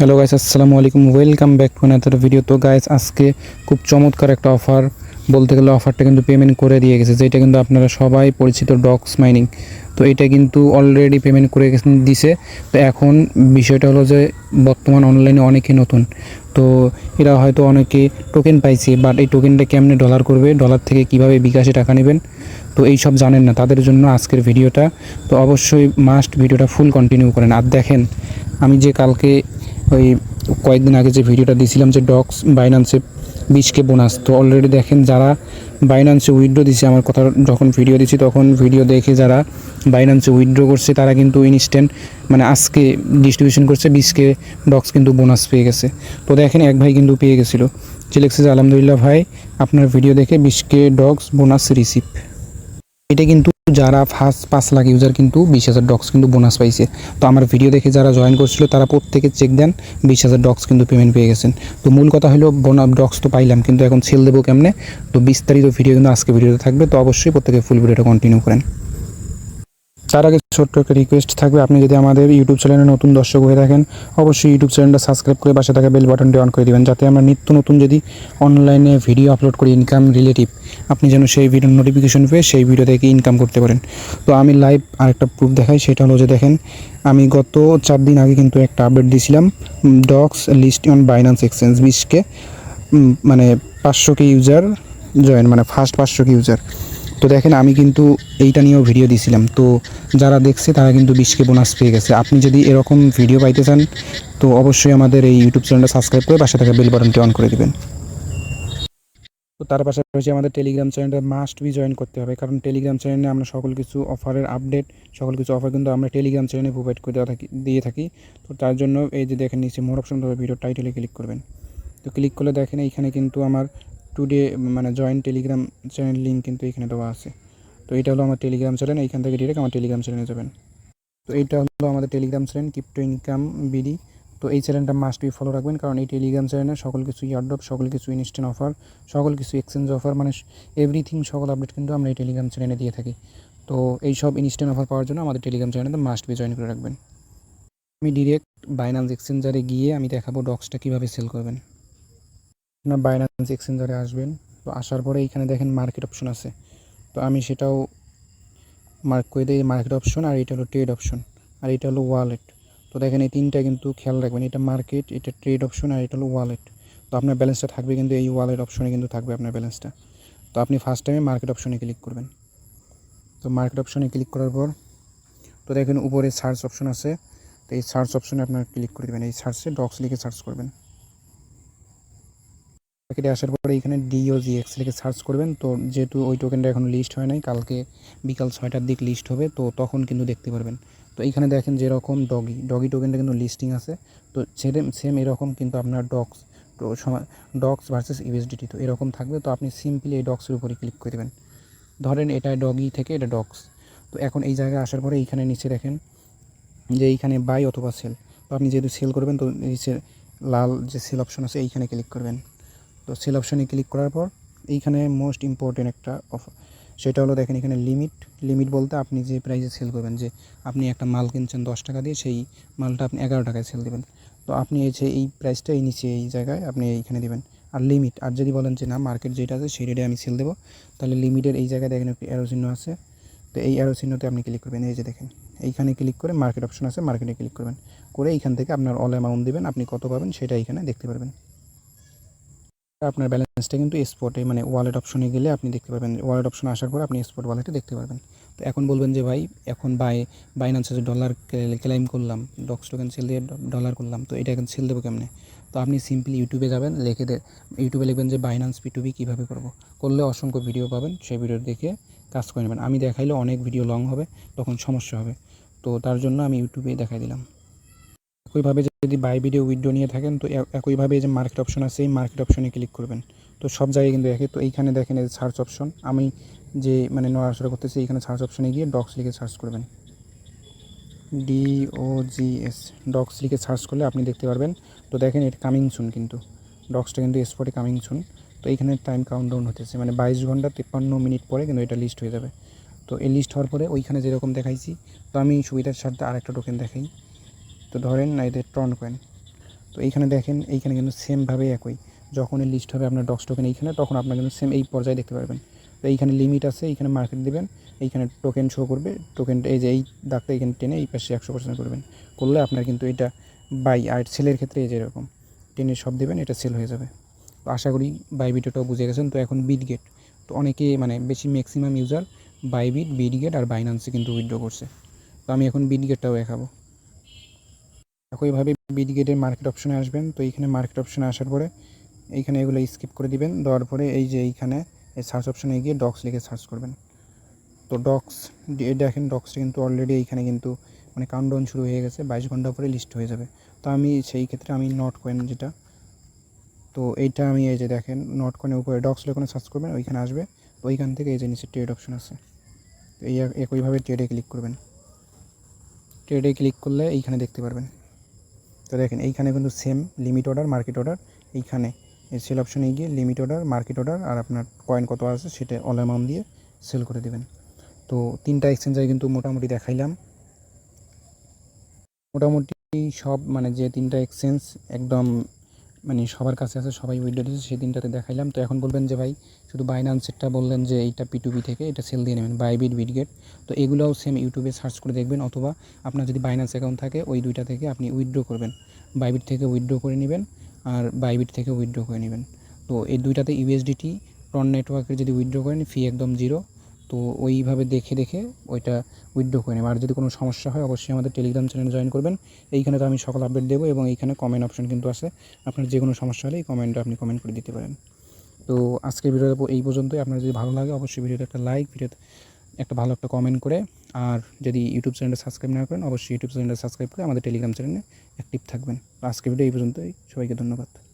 Hello guys আসসালামু আলাইকুম। Welcome back to another video তো গাইস আজকে খুব চমৎকার একটা অফার বলতে গেলে অফারটা কিন্তু পেমেন্ট করে দিয়ে গেছে, যেটা কিন্তু আপনারা সবাই পরিচিত ডক্স মাইনিং তো এটা কিন্তু অলরেডি পেমেন্ট করে গেছে দিছে। তো এখন বিষয়টা হলো যে, বর্তমান অনলাইনে অনেকে নতুন। তো এরা হয়তো অনেকে টোকেন পাইছে বাট এই টোকেনটা কেমনে ডলার করবে? ডলার থেকে কীভাবে বিকাশে টাকা নেবেন? তো এই সব জানেন না, তাদের জন্য আজকের ভিডিওটা তো অবশ্যই মাস্ট ভিডিওটা ফুল কন্টিনিউ করেন। আর দেখেন, আমি যে কালকে ওই কয়েকদিন আগে যে ভিডিওটা দিয়েছিলাম যে ডক্স বাইনান্সে বিশকে বোনাস, তো অলরেডি দেখেন যারা বাইনান্সে উইথড্রো দিছে, আমার কথা যখন ভিডিও দিছি তখন ভিডিও দেখে যারা বাইনান্সে উইথড্রো করছে, তারা কিন্তু ইনস্ট্যান্ট মানে আজকে ডিস্ট্রিবিউশন করছে, বিশকে ডক্স কিন্তু বোনাস পেয়ে গেছে। তো দেখেন এক ভাই কিন্তু পেয়ে গেছিল। যে লিখছে যে, আলহামদুলিল্লাহ ভাই, আপনার ভিডিও দেখে বিশকে ডক্স বোনাস রিসিভ এটা কিন্তু যারা ফার্স্ট পাঁচ লাখ ইউজার কিন্তু বিশ হাজার ডক্স কিন্তু বোনাস পাইছে। তো আমার ভিডিও দেখে যারা জয়েন করছিল, তারা প্রত্যেকে চেক দেন, বিশ হাজার ডক্স কিন্তু পেমেন্ট পেয়ে গেছেন। তো মূল কথা হলো বোনা ডক্স তো পাইলাম, কিন্তু এখন সেল দেবো কেমনে? তো বিস্তারিত ভিডিও কিন্তু আজকে ভিডিওতে থাকবে, তো অবশ্যই প্রত্যেকে ফুল ভিডিওটা কন্টিনিউ করেন। তার আগে ছোট্ট একটা রিকোয়েস্ট থাকবে। আপনি যদি আমাদের ইউটিউব চ্যানেলে নতুন দর্শক হয়ে থাকেন, অবশ্যই ইউটিউব চ্যানেলটা সাবস্ক্রাইব করে পাশে থাকা বেল বাটনটি অন করে দেবেন, যাতে আমরা নিত্য নতুন যদি অনলাইনে ভিডিও আপলোড করি ইনকাম রিলেটিভ আপনি যেন সেই ভিডিওর নোটিফিকেশন পেয়ে সেই ভিডিও থেকে ইনকাম করতে পারেন। তো আমি লাইভ আরেকটা প্রুফ দেখাই, সেটা হলো যে দেখেন, আমি গত চার দিন আগে কিন্তু একটা আপডেট দিয়েছিলাম dogs list on Binance exchange বিশকে মানে পাঁচশো কে ইউজার জয়েন মানে ফার্স্ট পাঁচশো কে ইউজার তো দেখেন, আমি কিন্তু এইটা নিয়েও ভিডিও দিয়েছিলাম তো যারা দেখছে, তারা কিন্তু বিশকে বোনাস পেয়ে গেছে। আপনি যদি এরকম ভিডিও পাইতে চান, তো অবশ্যই আমাদের এই ইউটিউব চ্যানেলটা সাবস্ক্রাইব করে পাশে থাকা বেল বাটনটি অন করে দেবেন। তো তার পাশাপাশি আমাদের টেলিগ্রাম চ্যানেলটা মাস্ট বি জয়েন করতে হবে। কারণ টেলিগ্রাম চ্যানেলে আমরা সকল কিছু অফারের আপডেট সকল কিছু অফার কিন্তু আমরা টেলিগ্রাম চ্যানেলে প্রোভাইড করে থাকি, দিয়ে থাকি। তো তার জন্য এই যে দেখেন, নিচে মোর অপশন ভিডিও টাইটেলে ক্লিক করবেন। তো ক্লিক করলে দেখেন, এইখানে কিন্তু আমার টুডে মানে জয়েন্ট টেলিগ্রাম চ্যানেল লিঙ্ক কিন্তু এখানে দেওয়া আছে। তো এটা হলো আমার টেলিগ্রাম চ্যানেল এইখান থেকে ডিরেক্ট আমার টেলিগ্রাম চ্যানেলে যাবেন। তো এইটা হলো আমাদের telegram channel crypto income BD তো এই চ্যানেলটা মাস্ট বি ফলো রাখবেন, কারণ এই টেলিগ্রাম চ্যানেলে সকল কিছু ইয়ারড্রপ সকল কিছু ইনস্ট্যান্ট অফার সকল কিছু এক্সচেঞ্জ অফার মানে এভরিথিং সকল আপডেট কিন্তু আমরা এই টেলিগ্রাম চ্যানেলে দিয়ে থাকি। তো এই সব ইনস্ট্যান্ট অফার পাওয়ার জন্য আমাদের টেলিগ্রাম চ্যানেলে মাস্ট বি জয়েন করে রাখবেন। আমি ডিরেক্ট বাইনান্স এক্সচেঞ্জারে গিয়ে আমি দেখাবো ডক্সটা কীভাবে সেল করবেন। না বাইনান্স এক্সচেঞ্জারে আসবেন। তো আসার পরে এইখানে দেখেন মার্কেট অপশন আছে। তো আমি সেটাও মার্ক করে দিই মার্কেট অপশন আর এটা হলো ট্রেড অপশন আর এটা হলো ওয়ালেট তো দেখেন এই তিনটা কিন্তু খেয়াল রাখবেন, এটা মার্কেট এটা ট্রেড অপশন আর এটা হলো ওয়ালেট তো আপনার ব্যালেন্সটা থাকবে কিন্তু এই ওয়ালেট অপশনে কিন্তু থাকবে আপনার ব্যালেন্সটা তো আপনি ফার্স্ট টাইমে মার্কেট অপশনে ক্লিক করবেন। তো মার্কেট অপশনে ক্লিক করার পর, তো দেখেন উপরে সার্চ অপশন আছে। তো এই সার্চ অপশনে আপনার ক্লিক করে দেবেন। এই সার্চে ডক্স লিখে সার্চ করবেন। মার্কেটে আসার পরে এখানে ডিওজিএক্স লিখে সার্চ করবেন। তো যেহেতু ওই টোকেনটা এখন লিস্ট হয় নাই, কালকে বিকাল ছয়টার দিক লিস্ট হবে, তো তখন কিন্তু দেখতে পারবেন। তো এইখানে দেখেন যেরকম ডগি ডগি টোকেনটা কিন্তু লিস্টিং আছে। তো সেম সেম এরকম কিন্তু আপনার ডক্স তো ডক্স ভার্সেস ইউএসডিটি তো এরকম থাকবে। তো আপনি সিম্পলি এই ডক্সের উপরে ক্লিক করে দেবেন। ধরেন এটা ডগি থেকে এটা ডক্স তো এখন এই জায়গায় আসার পরে এইখানে নিচে দেখেন যে এইখানে বাই অথবা সেল তো আপনি যেহেতু সেল করবেন, তো নিচে লাল যে সেল অপশন আছে, এইখানে ক্লিক করবেন। তো সেল অপশানে ক্লিক করার পর, এইখানে মোস্ট ইম্পর্টেন্ট একটা অফার সেটা হলো দেখেন এখানে লিমিট লিমিট বলতে আপনি যে প্রাইসে সেল করবেন, যে আপনি একটা মাল কিনছেন দশ টাকা দিয়ে, সেই মালটা আপনি এগারো টাকায় সেল দেবেন। তো আপনি এই যে এই প্রাইসটা এই নিচে এই জায়গায় আপনি এইখানে দেবেন। আর লিমিট আর যদি বলেন যে না মার্কেট যেটা আছে, সেই রেটে আমি সেল দেবো, তাহলে লিমিটের এই জায়গায় দেখেন একটি অ্যারো চিহ্ন আছে। তো এই অ্যারো চিহ্নতে আপনি ক্লিক করবেন, এই যে দেখেন, এইখানে ক্লিক করে মার্কেট অপশন আছে মার্কেটে ক্লিক করবেন। করে এইখান থেকে আপনার অল অ্যামাউন্ট দেবেন, আপনি কত পাবেন, সেটা এইখানে দেখতে পারবেন। আপনার ব্যালেন্সটা কিন্তু স্পটে মানে ওয়ালেট অপশনে গেলে আপনি দেখতে পাবেন ওয়ালেট অপশনে আসার পর আপনি স্পট ওয়ালেটে দেখতে পারবেন। তো এখন বলবেন যে, ভাই, এখন বাই বাইনান্সে যে ডলার ক্লেম করলাম ডক্স টোকেন সেল দিয়ে ডলার করলাম, তো এটা এখন সেল দেবো কেমনে? তো আপনি সিম্পলি ইউটিউবে যাবেন, লিখে দে ইউটিউবে লিখবেন যে বাইনান্স পিটুবি কীভাবে করব? করলে অসংখ্য ভিডিও পাবেন, সেই ভিডিও দেখে কাজ করে নেবেন। আমি দেখাইলে অনেক ভিডিও লং হবে, তখন সমস্যা হবে। তো তার জন্য আমি ইউটিউবে দেখাই দিলাম। একইভাবে যদি বাই ভিডিও উইডো নিয়ে থাকেন, তো একইভাবে যে মার্কেট অপশন আছে, এই মার্কেট অপশনে ক্লিক করবেন। তো সব জায়গায় কিন্তু একই। তো এইখানে দেখেন এই সার্চ অপশন আমি যে মানে নড়াচড়া করতেছি, এইখানে সার্চ অপশনে গিয়ে ডক্স লিখে সার্চ করবেন। ডিওজিএস ডক্স লিখে সার্চ করলে আপনি দেখতে পারবেন। তো দেখেন এটা কামিং সুন কিন্তু। ডক্সটা কিন্তু স্পটে কামিং সুন তো এইখানে টাইম কাউন্টডাউন হতেছে। মানে বাইশ ঘণ্টা তিপ্পান্ন মিনিট পরে কিন্তু এটা লিস্ট হয়ে যাবে। তো এই লিস্ট হওয়ার পরে ওইখানে যেরকম দেখাইছি, তো আমি সুবিধার সাথে আরেকটা টোকেন দেখাই। তো ধরেন এদের ট্রন কয়েন। তো এইখানে দেখেন, এইখানে কিন্তু সেমভাবে একই। যখনই লিস্ট হবে আপনার ডক্স টোকেন এইখানে, তখন আপনার কিন্তু সেম এই পর্যায়ে দেখতে পারবেন। তো এইখানে লিমিট আছে, এইখানে মার্কেট দেবেন, এইখানে টোকেন শো করবে টোকেনটা এই যে এই দাগটা এইখানে টেনে এই পাশে একশো পার্সেন্ট করবেন। করলে আপনার কিন্তু এটা বাই আর সেলের ক্ষেত্রে এই যে এরকম, টেনে সব দেবেন, এটা সেল হয়ে যাবে। তো আশা করি বাই ভিডিওটাও বুঝে গেছেন। তো এখন বিট গেট তো অনেকে মানে বেশি maximum user Bybit Bitget আর বাইনান্সে কিন্তু উইথড্র করছে। তো আমি এখন বিট গেটটাও দেখাবো। একইভাবে বিট গেটের মার্কেট অপশনে আসবেন। তো এইখানে মার্কেট অপশনে আসার পরে এইখানে এগুলো স্কিপ করে দিবেন। দেওয়ার পরে এই যে এইখানে এই সার্চ অপশনে গিয়ে ডক্স লিখে সার্চ করবেন। তো ডক্স দেখেন ডক্সটা কিন্তু অলরেডি এইখানে কিন্তু মানে কাউন্টডাউন শুরু হয়ে গেছে। বাইশ ঘণ্টা পরে লিস্ট হয়ে যাবে। তো আমি সেই ক্ষেত্রে আমি নট কয়েন যেটা, তো এইটা আমি এই যে দেখেন নট কয়েনের উপরে ডক্স লিখে সার্চ করবেন, ওইখানে আসবে। তো ওইখান থেকে এই যে নিচে ট্রেড অপশন আছে। তো এই এক- একইভাবে ট্রেডে ক্লিক করবেন। ট্রেডে ক্লিক করলে এইখানে দেখতে পারবেন। তো দেখেন, এইখানে কিন্তু same limit order market order এইখানে। সেল অপশনে গিয়ে লিমিট অর্ডার মার্কেট অর্ডার আর আপনার কয়েন কত আছে সেটা অল অ্যামাউন্ট দিয়ে সেল করে দেবেন। তো তিনটা এক্সচেঞ্জারে কিন্তু মোটামুটি দেখাইলাম। মোটামুটি সব মানে যে তিনটা এক্সচেঞ্জ একদম মানে সবার কাছে আছে, সবাই উইডো দিয়েছে সেই তিনটাতে দেখাইলাম। তো এখন বলবেন যে, ভাই, শুধু বাইনান্সেরটা বললেন যে, এইটা পিটুবি থেকে, এটা সেল দিয়ে নেবেন বাইবিট বিটগেট তো এগুলোও সেম ইউটিউবে সার্চ করে দেখবেন, অথবা আপনার যদি বাইনান্স অ্যাকাউন্ট থাকে, ওই দুইটা থেকে আপনি উইথড্র করবেন। বাইবিট থেকে উইথড্র করে নেবেন, আর বাইবিট থেকে উইথড্র করে নেবেন। তো এই দুইটাতে ইউএসডিটি টন নেটওয়ার্কের যদি উইথড্র করেন ফি একদম জিরো তো ওইভাবে দেখে দেখে ওইটা উইথড্র করে নেবেন আর যদি কোনো সমস্যা হয়, অবশ্যই আমাদের টেলিগ্রাম চ্যানেলে জয়েন করবেন। এইখানে তো আমি সকল আপডেট দেবো এবং এইখানে কমেন্ট অপশন কিন্তু আছে। আপনার যে কোনো সমস্যা হলে এই কমেন্টটা আপনি কমেন্ট করে দিতে পারেন। তো আজকের ভিডিওটা এই পর্যন্তই। আপনার যদি ভালো লাগে, অবশ্যই ভিডিওতে একটা লাইক ভিডিওতে একটা ভালো একটা কমেন্ট করে। আর যদি ইউটিউব চ্যানেলটা সাবস্ক্রাইব না করেন, অবশ্যই ইউটিউব চ্যানেলটা সাবস্ক্রাইব করে আমাদের টেলিগ্রাম চ্যানেলে অ্যাক্টিভ থাকবেন। আজকের ভিডিও এই পর্যন্তই। সবাইকে ধন্যবাদ।